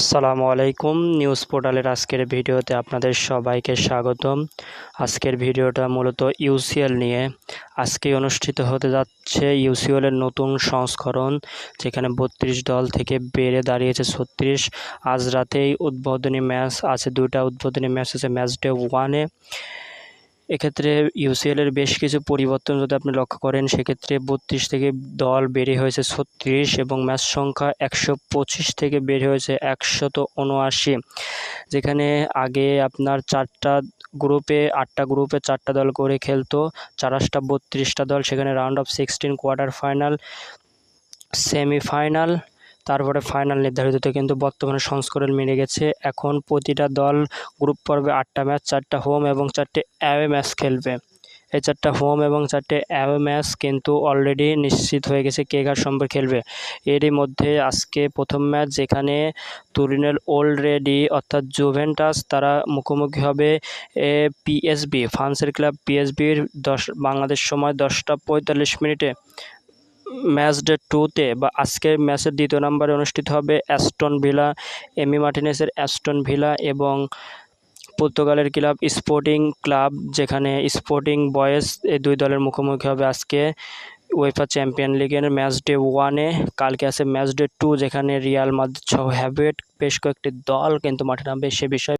আসসালামু আলাইকুম। নিউজ পোর্টালের আজকের ভিডিওতে আপনাদের সবাইকে স্বাগতম। আজকের ভিডিওটা মূলত ইউসিএল নিয়ে। আজকে অনুষ্ঠিত হতে যাচ্ছে ইউসিএলের নতুন সংস্করণ, যেখানে বত্রিশ দল থেকে বেড়ে দাঁড়িয়েছে ছত্রিশ। আজ রাতেই উদ্বোধনী ম্যাচ আছে দুটা উদ্বোধনী ম্যাচ আছে, ম্যাচ ডে ওয়ানে। এক্ষেত্রে ইউসিএলের বেশ কিছু পরিবর্তন যদি আপনি লক্ষ্য করেন, সেক্ষেত্রে বত্রিশ থেকে দল বেড়ে হয়েছে ছত্রিশ এবং ম্যাচ সংখ্যা একশো পঁচিশ থেকে বেড়ে হয়েছে একশত উনআশি। যেখানে আগে আপনার চারটা গ্রুপে, আটটা গ্রুপে চারটা দল করে খেলতো চারাশটা বত্রিশটা দল, সেখানে round of sixteen quarter final semifinal তারপরে ফাইনাল নির্ধারিত হতো কিন্তু বর্তমানে সংস্করণ মিলে গেছে। এখন প্রতিটা দল গ্রুপ পর্বে আটটা ম্যাচ চারটা হোম এবং চারটে অ্যাওয়ে ম্যাচ খেলবে। এই চারটা হোম এবং চারটে অ্যাওয়ে ম্যাচ কিন্তু অলরেডি নিশ্চিত হয়ে গেছে কে কার সম্পর্কে খেলবে। এরই মধ্যে আজকে প্রথম ম্যাচ যেখানে তুরিনের অলরেডি অর্থাৎ জুভেন্টাস তারা মুখোমুখি হবে এ পিএসবি ফ্রান্সের ক্লাব পিএসবির দশ, বাংলাদেশ সময় দশটা পঁয়তাল্লিশ মিনিটে। ম্যাচ ডে টুতে বা আজকের ম্যাচের দ্বিতীয় নম্বরে অনুষ্ঠিত হবে অ্যাস্টন ভিলা, এমি মার্টিনেসের অ্যাস্টন ভিলা এবং পর্তুগালের ক্লাব স্পোর্টিং ক্লাব, যেখানে স্পোর্টিং বয়েজ এই দুই দলের মুখোমুখি হবে আজকে ওয়েফা চ্যাম্পিয়ন লিগের ম্যাচ ডে ওয়ানে। কালকে আছে ম্যাচ ডে টু, যেখানে রিয়াল মাদ্রিদ সহ হ্যাভেট বেশ কয়েকটি দল কিন্তু মাঠে নামবে সে বিষয়ে